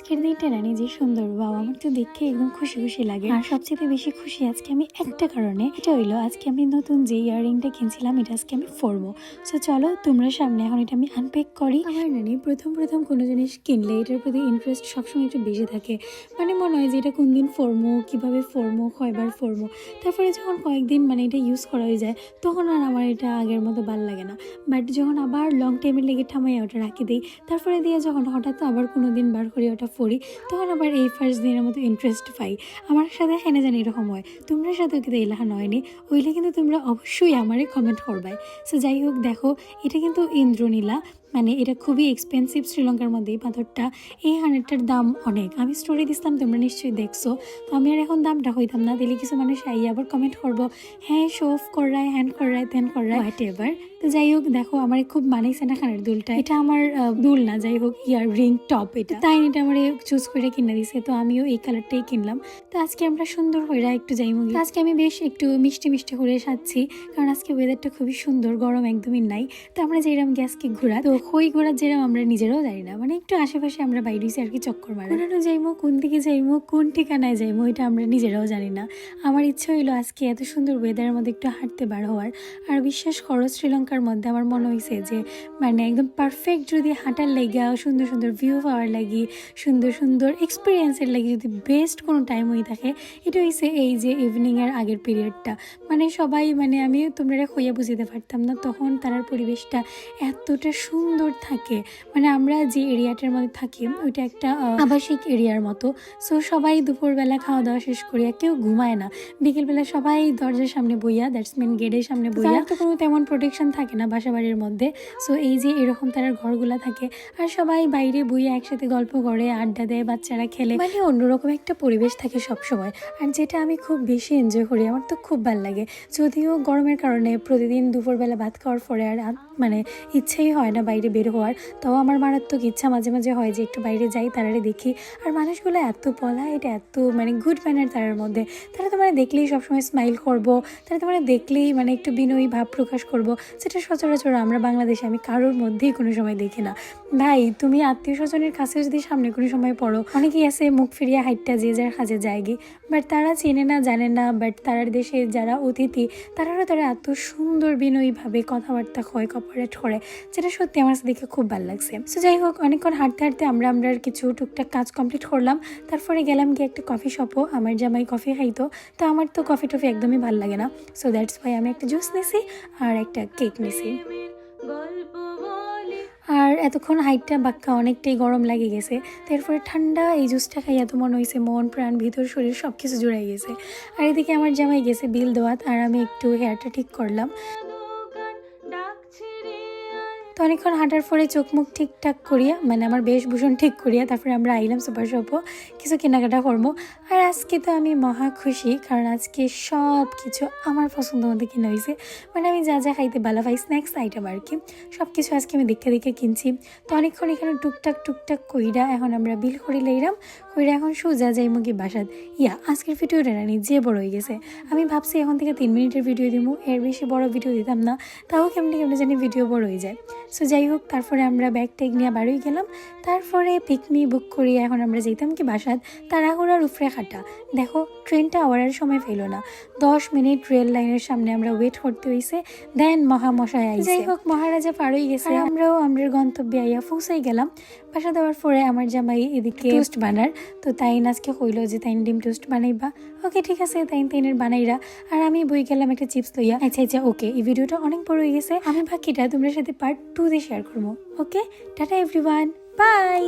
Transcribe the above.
আজকের দিনটা রানী যে সুন্দর। বাবা আমার তো দেখে একদম খুশি খুশি লাগে। আর সবচেয়ে বেশি খুশি আজকে আমি একটা কারণে। এটা হইল আজকে আমি নতুন যে ইয়াররিংটা কিনছিলাম, এটা আজকে আমি পরবো। সো চলো তোমরা সামনে এখন এটা আমি আনপ্যাক করি। আমার নানি প্রথম প্রথম কোনো জিনিস কিনলে এটার প্রতি ইন্টারেস্ট সবসময় একটু বেশি থাকে। মানে মনে হয় যে এটা কোন দিন ফরমো কীভাবে ফরমো কয়বার ফরমো তারপরে যখন কয়েকদিন মানে এটা ইউজ করা হয়ে যায়, তখন আর আমার এটা আগের মতো ভালো লাগে না। বাট যখন আবার লং টাইমের লেগে ঠামাই ওটা রাখি দিই, তারপরে দিয়ে যখন হঠাৎ আবার কোনো দিন বার করি, ওটা পড়ি, তখন আবার এই ফার্স্ট দিনের মতো ইন্টারেস্ট পাই। আমার সাথে হেনে জানি এরকম হয়। তোমরা সাথে কিন্তু এলাহা নয়নি ওইলে কিন্তু তোমরা অবশ্যই আমারে কমেন্ট করবাই। সো যাই হোক, দেখো, এটা কিন্তু ইন্দ্রনীলা। মানে এটা খুবই এক্সপেন্সিভ শ্রীলঙ্কার মধ্যে এই পাথরটা। এই হানেরটার দাম অনেক। আমি স্টোরি দিছিলাম, তোমরা নিশ্চয়ই দেখছ। তো আমি আর এখন দামটা হইতাম না। দিলে কিছু মানুষ আই আবার কমেন্ট করব হ্যাঁ শো অফ করায় হ্যান্ড করায় তেন করায়। হোয়াট এভার তো যাই হোক, দেখো, আমার খুব মানাইছে না খানের দুলটা। এটা আমার দুল না, যাই হোক ইয়ার রিং টপ এটা। তাই এটা আমার চুজ করে কিনে দিছে, তো আমিও এই কালারটাই কিনলাম। তো আজকে আমরা সুন্দর হয়ে একটু যাই মুগি আজকে আমি বেশ একটু মিষ্টি মিষ্টি করে সাজছি, কারণ আজকে ওয়েদারটা খুবই সুন্দর, গরম একদমই নাই। তো আমরা যেরকম গ্যাসকে ঘোরা তো হই ঘোরা যেরকম আমরা নিজেরাও জানি না মানে একটু আশেপাশে আমরা বাইরে আর কি চক্কর মারি। কোনানো যাইমো, কোন দিকে যাইমো, কোন ঠিকানায় যাইমো, এটা আমরা নিজেরাও জানি না। আমার ইচ্ছা হইল আজকে এত সুন্দর ওয়েদারের মধ্যে একটু হাঁটতে বার হওয়ার। আর বিশ্বাস করো, শ্রীলঙ্কার মধ্যে আমার মনে হয়েছে যে মানে একদম পারফেক্ট যদি হাঁটার লাগা, সুন্দর সুন্দর ভিউ পাওয়ার লাগি, সুন্দর সুন্দর এক্সপিরিয়েন্সের লাগি যদি বেস্ট কোনো টাইম হয়ে থাকে, এটা হয়েছে এই যে ইভিনিংয়ের আগের পিরিয়ডটা মানে সবাই মানে আমি তোমরা হইয়া বুঝিতে পারতাম না, তখন তার পরিবেশটা এতটা সুন্দর থাকে। মানে আমরা যে এরিয়াটার মধ্যে থাকি ওইটা একটা আবাসিক এরিয়ার মতো। সো সবাই দুপুরবেলা খাওয়া দাওয়া শেষ করিয়া কেউ ঘুমায় না। বিকেলবেলা সবাই দরজার সামনে বইয়া দ্যাটস মিন গেটের সামনে বইয়া তো কোনো তেমন প্রোটেকশন থাকে না বাসা বাড়ির মধ্যে। সো এই যে এরকম তার ঘরগুলা থাকে আর সবাই বাইরে বইয়া একসাথে গল্প করে আড্ডা দেয় বাচ্চারা খেলে। মানে অন্যরকম একটা পরিবেশ থাকে সব সময় আর যেটা আমি খুব বেশি এনজয় করি আমার তো খুব ভালো লাগে। যদিও গরমের কারণে প্রতিদিন দুপুরবেলা ভাত খাওয়ার পরে আর মানে ইচ্ছেই হয় না বাইরে বের হওয়ার। তাও আমার মারাত্মক ইচ্ছা মাঝে মাঝে হয় যে একটু বাইরে যাই, তারারে দেখি। আর মানুষগুলো এত পলা এটা এত মানে গুড ম্যানার তার মধ্যে। তারা তোমার দেখলেই সবসময় স্মাইল করব, তারা তোমার দেখলেই মানে একটু বিনয়ী ভাব প্রকাশ করব সেটা সচরাচর আমরা বাংলাদেশে আমি কারোর মধ্যেই কোনো সময় দেখি না। ভাই, তুমি আত্মীয় স্বজনের কাছে যদি সামনে কোনো সময় পড়ো, অনেকেই আছে মুখ ফিরিয়ে হাইটটা যে যার কাজে যায়গি। বাট তারা চেনে না, জানে না, বাট তারার দেশে যারা অতিথি, তারারও তারা এত সুন্দর বিনয়ীভাবে কথাবার্তা হয় কপারেট করে যেটা সত্যি আমার দেখে খুব ভালো লাগছে। সো যাই হোক, অনেকক্ষণ হাঁটতে হাঁটতে আমরা আমরা কিছু টুকটাক কাজ কমপ্লিট করলাম। তারপরে গেলাম গিয়ে একটা কফি শপও আমার জামাই কফি খাইতো। তো আমার তো কফি টফি একদমই ভালো লাগে না। সো দ্যাটস ওয়াই আমি একটা জুস নিছি আর একটা কেক নিছি। আর এতক্ষণ হাইটটা বাক্কা অনেকটাই গরম লাগে গেছে। তারপরে ঠান্ডা এই জুসটা খাই এত মনে হয়েছে মন, প্রাণ, ভিতর, শরীর সব কিছু জুড়াই গেছে। আর এদিকে আমার জামাই গেছে বিল দেওয়াত আর আমি একটু হেয়ারটা ঠিক করলাম। তো অনেকক্ষণ হাঁটার পরে চোখ মুখ ঠিকঠাক করিয়া মানে আমার বেশভূষণ ঠিক করিয়া, তারপরে আমরা আইলাম সুপার শপও, কিছু কেনাকাটা করব। আর আজকে তো আমি মহা খুশি, কারণ আজকে সব কিছু আমার পছন্দ মতো কিনা হয়েছে। মানে আমি যা যা খাইতে ভালো পাই স্ন্যাক্স আইটেম আর কি সব কিছু আজকে আমি দেখে দেখে কিনছি। তো অনেকক্ষণ এখানে টুকটাক টুকটাক কইরা এখন আমরা বিল করে লইলাম। কইরা এখন সোজা যাই মুগি বাসাত। ইয়া আজকের ভিডিওটা রানি যে বড় হয়ে গেছে। আমি ভাবছি এখন থেকে তিন মিনিটের ভিডিও দিব এর বেশি বড় ভিডিও দিতাম না। তাও কেমনি কেমনি জানি ভিডিও বড় হয়ে যায়। সো যাই হোক তারপরে আমরা ব্যাগ ট্যাগ নিয়ে বাড়ি গেলাম। তারপরে পিকনিক বুক করি এখন আমরা যেতাম কি বাসাত তাড়াহুড়ার উফরে খাটা দেখো ট্রেনটা আওয়ার সময় ফেলো না। দশ মিনিট রেল লাইনের সামনে আমরা ওয়েট করতে হইছে। দেন মহামশায় আইছে। যাই হোক মহারাজা পারই গেছে। আমরাও আমাদের গন্তব্যে আইয়া পৌঁছাই গেলাম। বাসা দেওয়ার পরে আমার জামাই এদিকে টোস্ট বানার। তো তাই আজকে কইলো যে তাই ডিম টোস্ট বানাইবা। ওকে, ঠিক আছে তাই তাইনের বানাইরা। আর আমি বই গেলাম একটা চিপস লইয়া। আচ্ছা আচ্ছা ওকে, এই ভিডিওটা অনেক বড় হয়ে গেছে। আমি বাকিটা তোমরা সাথে পার্ট টু দিয়ে শেয়ার করব। ওকে, টাটা এভরিওয়ান বাই